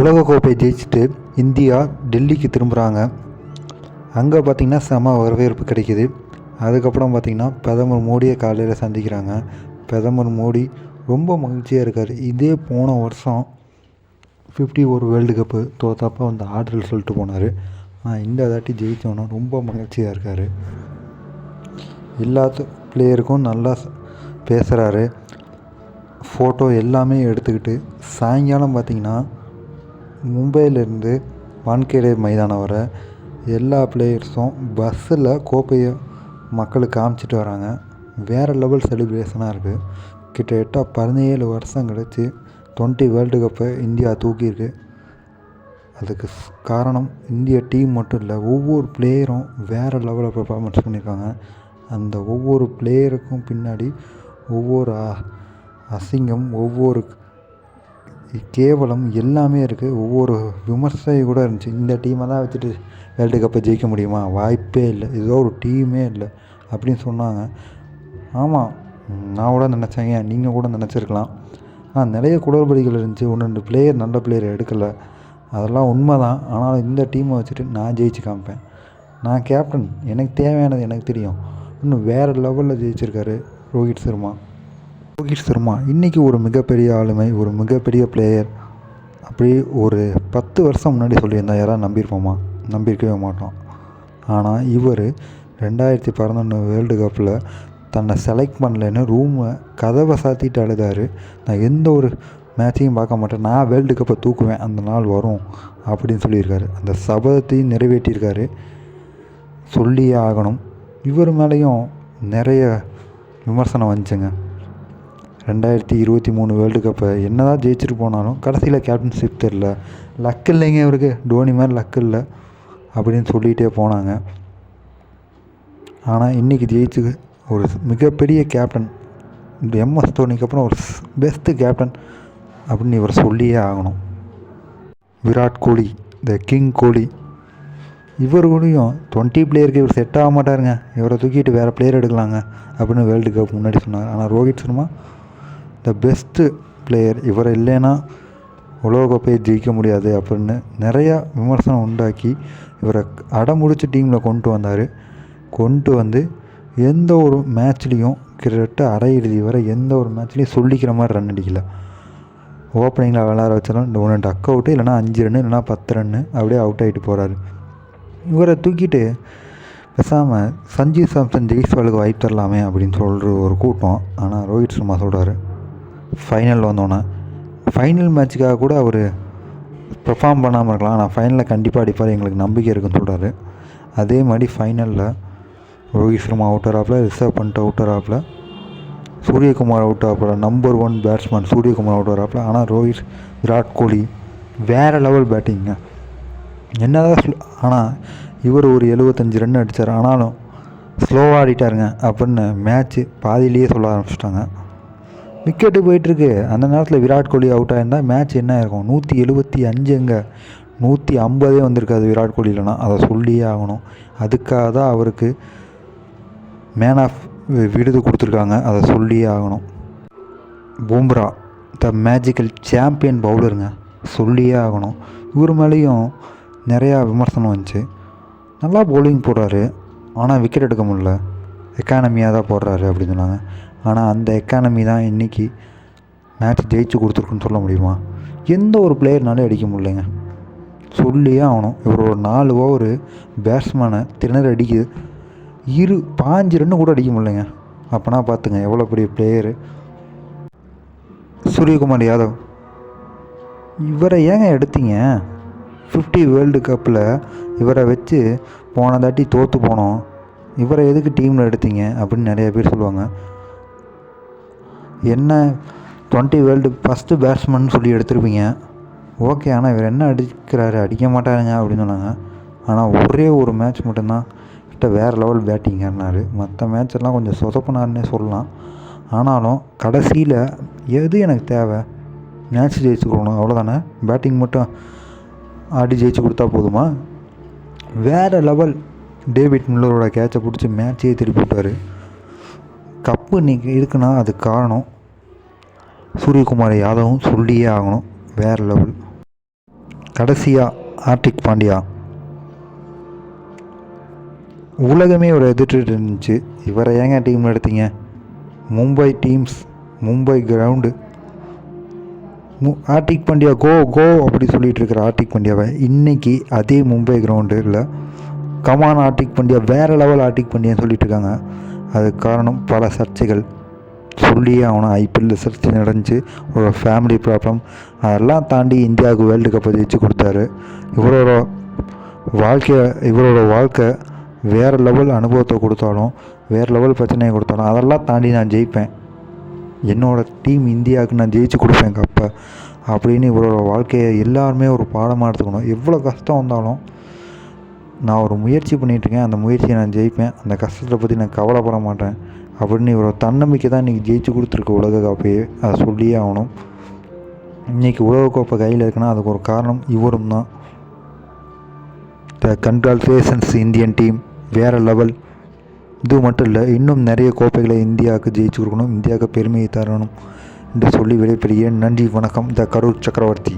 உலகக்கோப்பை ஜெயிச்சுட்டு இந்தியா டெல்லிக்கு திரும்புகிறாங்க அங்கே பார்த்திங்கன்னா செம வரவேற்பு கிடைக்கிது. அதுக்கப்புறம் பார்த்திங்கன்னா பிரதமர் மோடியை காலையில் சந்திக்கிறாங்க. பிரதமர் மோடி ரொம்ப மகிழ்ச்சியாக இருக்கார். இதே போன வருஷம் ஃபிஃப்டி ஒரு வேர்ல்டு கப்பு தோத்தாப்போ வந்து ஆர்டரில் சொல்லிட்டு போனார். இந்த தாட்டி ஜெயித்தோன்னா ரொம்ப மகிழ்ச்சியாக இருக்கார். எல்லா பிளேயருக்கும் நல்லா பேசுகிறாரு ஃபோட்டோ எல்லாமே எடுத்துக்கிட்டு சாயங்காலம் பார்த்திங்கன்னா மும்பையிலேருந்து வான்கேடே மைதானம் வர எல்லா பிளேயர்ஸும் பஸ்ஸில் கோப்பையை மக்களுக்கு காமிச்சிட்டு வராங்க. வேறு லெவல் செலிப்ரேஷனாக இருக்குது கிட்டத்தட்ட பதினேழு வருஷம் கழித்து டுவெண்ட்டி வேர்ல்டு கப்பை இந்தியா தூக்கியிருக்கு. அதுக்கு ஸ்- காரணம் இந்திய டீம் மட்டும் இல்லை ஒவ்வொரு பிளேயரும் வேறு லெவலில் பெர்ஃபார்மன்ஸ் பண்ணியிருக்காங்க. அந்த ஒவ்வொரு பிளேயருக்கும் பின்னாடி ஒவ்வொரு அசிங்கம் ஒவ்வொரு கேவலம் எல்லாமே இருக்குது ஒவ்வொரு விமர்சனம் கூட இருந்துச்சு. இந்த டீமை தான் வச்சுட்டு வேர்ல்டு கப்பை ஜெயிக்க முடியுமா? வாய்ப்பே இல்லை. ஏதோ ஒரு டீமே இல்லை. அப்படின்னு சொன்னாங்க. ஆமாம் நான் கூட நினச்சேங்க நீங்கள் கூட நினச்சிருக்கலாம். ஆனால் நிறைய குளறுபடிகள் இருந்துச்சு. ஒன்று ரெண்டு பிளேயர் நல்ல பிளேயர் எடுக்கலை. அதெல்லாம் உண்மை தான் ஆனால் இந்த டீமை வச்சுட்டு நான் ஜெயிச்சு காமிப்பேன். நான் கேப்டன் எனக்கு தேவையானது எனக்கு தெரியும். இன்னும் வேறு லெவலில் ஜெயிச்சிருக்காரு ரோஹித் சர்மா. ரோஹித் சர்மா இன்றைக்கி ஒரு மிகப்பெரிய ஆளுமை ஒரு மிகப்பெரிய பிளேயர் அப்படி ஒரு பத்து வருஷம் முன்னாடி சொல்லியிருந்தா யாராவது நம்பியிருப்போமா? நம்பியிருக்கவே மாட்டோம். ஆனால் இவர் ரெண்டாயிரத்தி பதினொன்று வேர்ல்டு கப்பில் தன்னை செலக்ட் பண்ணலைன்னு ரூமை கதவை சாத்திட்டு அழுதாரு. நான் எந்த ஒரு மேட்சையும் பார்க்க மாட்டேன். நான் வேர்ல்டு கப்பை தூக்குவேன். அந்த நாள் வரும் அப்படின்னு சொல்லியிருக்காரு. அந்த சபதத்தையும் நிறைவேற்றியிருக்காரு. சொல்லியே ஆகணும். இவர் மேலேயும் நிறைய விமர்சனம் வந்துச்சுங்க. ரெண்டாயிரத்தி இருபத்தி மூணு வேர்ல்டு கப்பை என்ன தான் ஜெயிச்சுட்டு போனாலும் கடைசியில் கேப்டன்ஷிப் தெரில லக் இல்லைங்க இவருக்கு. டோனி மாதிரி லக் இல்லை அப்படின்னு சொல்லிகிட்டே போனாங்க. ஆனால் இன்றைக்கி ஜெயிச்சு ஒரு மிகப்பெரிய கேப்டன் இந்த எம்எஸ் தோனிக்கு அப்புறம் ஒரு பெஸ்ட்டு கேப்டன் அப்படின்னு இவர் சொல்லியே ஆகணும். Virat Kohli the king Kohli. இவர் கூடயும் டுவெண்ட்டி பிளேயருக்கு இவர் செட் ஆக மாட்டாருங்க. இவரை தூக்கிட்டு வேறு பிளேயர் எடுக்கலாங்க அப்படின்னு வேர்ல்டு கப் முன்னாடி சொன்னார் ஆனால் Rohit Sharma the best player இவர் இல்லைன்னா உலகக்கோப்பையை ஜெயிக்க முடியாது அப்படின்னு நிறையா விமர்சனம் உண்டாக்கி இவரை அடமுடிச்சு டீமில் கொண்டு வந்தார். கொண்டு வந்து எந்த ஒரு மேட்ச்லேயும் கிட்டத்தட்ட அரையிறுதி இறுதி வரை எந்த ஒரு மேட்ச்லேயும் சொல்லிக்கிற மாதிரி ரன் அடிக்கல. ஓப்பனிங்கில் விளாட வச்சாலும் இந்த ஒன்று டக் அவுட்டு இல்லைனா அஞ்சு ரன்னு இல்லைனா பத்து ரன்னு அப்படியே அவுட் ஆகிட்டு போகிறாரு இவரை தூக்கிட்டு பேசாமல் சஞ்சீவ் சாம்சன் ஜெய்ஸ்வாலுக்கு வாய்ப்பு தரலாமே அப்படின்னு சொல்கிற ஒரு கூட்டம். ஆனால் ரோஹித் சர்மா சொல்கிறாரு ஃபைனல் வந்தோன்னே ஃபைனல் மேட்ச்சுக்காக கூட அவர் பெர்ஃபார்ம் பண்ணாமல் இருக்கலாம். ஆனால் ஃபைனலில் கண்டிப்பாக அடிப்பார். எங்களுக்கு நம்பிக்கை இருக்குன்னு சொல்கிறாரு அதே மாதிரி ஃபைனலில் ரோஹித் சர்மா அவுட் ஆகிறாப்புல ரிசர்வ் பண்ணிட்டு அவுட் ஆகிறாப்புல Suryakumar out ஆகிறாப்புல number one batsman Suryakumar out ஆகிறாப்புல ஆனால் ரோஹித் விராட் கோலி வேறு லெவல் பேட்டிங்க என்னதான் ஆனால் இவர் ஒரு எழுபத்தஞ்சு ரன் அடித்தார் ஆனாலும் ஸ்லோவாக ஆடிட்டாருங்க அப்படின்னு மேட்ச்சு பாதியிலேயே சொல்ல ஆரம்பிச்சிட்டாங்க. விக்கெட்டு போயிட்டுருக்கு. அந்த நேரத்தில் விராட் கோலி அவுட் ஆயிருந்தால் மேட்ச் என்ன இருக்கும் நூற்றி எழுபத்தி அஞ்சுங்க. நூற்றி ஐம்பதே வந்திருக்காது விராட் கோலியிலனா அதை சொல்லியே ஆகணும். அதுக்காக தான் அவருக்கு மேன் ஆஃப் விருது கொடுத்துருக்காங்க. அதை சொல்லியே ஆகணும். பூம்ரா த மேஜிக்கல் சாம்பியன் பவுலருங்க சொல்லியே ஆகணும். இவர் மேலேயும் நிறையா விமர்சனம் வந்துச்சு. நல்லா பவுலிங் போடுறாரு. ஆனால் விக்கெட் எடுக்க முடில எக்கானமியாக தான் போடுறாரு அப்படின்னு சொன்னாங்க. ஆனால் அந்த எக்கானமி தான் இன்றைக்கி மேட்ச் ஜெயிச்சு கொடுத்துருக்குன்னு சொல்ல முடியுமா? எந்த ஒரு பிளேயர்னாலும் அடிக்க முடியலைங்க. சொல்லியே ஆகணும். இவர் ஒரு நாலு ஓவரு பேட்ஸ்மேனை திணற அடிக்குது. இரு பாஞ்சு ரன்னு கூட அடிக்க முடியலைங்க. அப்போனா பார்த்துங்க எவ்வளோ பெரிய பிளேயரு சூரியகுமார் யாதவ். இவரை ஏங்க எடுத்தீங்க? ஃபிஃப்டி வேர்ல்டு கப்பில் இவரை வச்சு போன தாட்டி தோற்று போனோம். இவரை எதுக்கு டீமில் எடுத்தீங்க? அப்படின்னு நிறைய பேர் சொல்லுவாங்க. என்ன டுவெண்ட்டி வேர்ல்டு ஃபஸ்ட்டு பேட்ஸ்மேன் சொல்லி எடுத்திருப்பீங்க. ஓகே ஆனால் இவர் என்ன அடிக்கிறாரு? அடிக்க மாட்டாருங்க அப்படின்னு சொன்னாங்க. ஆனால் ஒரே ஒரு மேட்ச் மட்டும்தான். கிட்ட வேறு லெவல் பேட்டிங்கன்னாரு மற்ற மேட்ச் எல்லாம் கொஞ்சம் சொதப்பினார்னே சொல்லலாம். ஆனாலும் கடைசியில் எது எனக்கு தேவை? மேட்ச் ஜெயிச்சு கொடுக்கணும். அவ்வளோதானே பேட்டிங் மட்டும் ஆடி ஜெயிச்சு கொடுத்தா போதுமா? வேறு லெவல் டேவிட் மில்லரோட கேட்சை பிடிச்சி மேட்சையே திருப்பி விட்டார். கப்பு இன்னைக்கு இருக்குன்னா அது காரணம் சூரியகுமார் யாதவும் சொல்லியே ஆகணும் வேறு லெவல் கடைசியாக ஆர்டிக் பாண்டியா. உலகமே ஒரு எதிர்த்துட்டு இருந்துச்சு. இவரை ஏங்க டீமில் எடுத்தீங்க? மும்பை டீம்ஸ் மும்பை கிரவுண்டு மு ஆர்டிக் பாண்டியா கோ கோ அப்படி சொல்லிட்டு இருக்கிற ஆர்டிக் பாண்டியாவை இன்றைக்கி அதே மும்பை கிரவுண்டில் கமான் ஆர்டிக் பாண்டியா வேறு லெவல் ஆர்டிக் பாண்டியான்னு சொல்லிட்டு இருக்காங்க. அதுக்கு காரணம் பல சர்ச்சைகள். சொல்லியே ஆகணும். ஐபிஎல்ல சர்ச்சை நடந்துச்சு ஒரு ஃபேமிலி ப்ராப்ளம் அதெல்லாம் தாண்டி இந்தியாவுக்கு வேர்ல்டு கப்பை ஜெயிச்சு கொடுத்தாரு. இவரோட வாழ்க்கையை இவரோட வாழ்க்கை வேறு லெவல் அனுபவத்தை கொடுத்தாலும் வேறு லெவல் பிரச்சனையை கொடுத்தாலும் அதெல்லாம் தாண்டி நான் ஜெயிப்பேன். என்னோடய டீம் இந்தியாவுக்கு நான் ஜெயிச்சு கொடுப்பேன் கப்பை. அப்படின்னு இவரோட வாழ்க்கையை எல்லாருமே ஒரு பாடமாக எடுத்துக்கணும். எவ்வளோ கஷ்டம் வந்தாலும் நான் ஒரு முயற்சி பண்ணிகிட்ருக்கேன் அந்த முயற்சியை நான் ஜெயிப்பேன் அந்த கஷ்டத்தை பற்றி நான் கவலைப்பட மாட்டேன் அப்படின்னு இவரோட தன்னம்பிக்கை தான் இன்றைக்கி ஜெயிச்சு கொடுத்துருக்கு உலக காப்பையே. அதை சொல்லியே ஆகணும். இன்றைக்கி உலகக்கோப்பை கையில் இருக்குன்னா அதுக்கு ஒரு காரணம் இவரும் தான். த கன்க்ராச்சுலேஷன்ஸ் இந்தியன் டீம் வேறு லெவல் இது மட்டும் இல்லை இன்னும் நிறைய கோப்பைகளை இந்தியாவுக்கு ஜெயிச்சு கொடுக்கணும் இந்தியாவுக்கு பெருமையை தரணும் என்று சொல்லி விடைபெறுகிறேன். நன்றி வணக்கம். த கரூர் சக்கரவர்த்தி.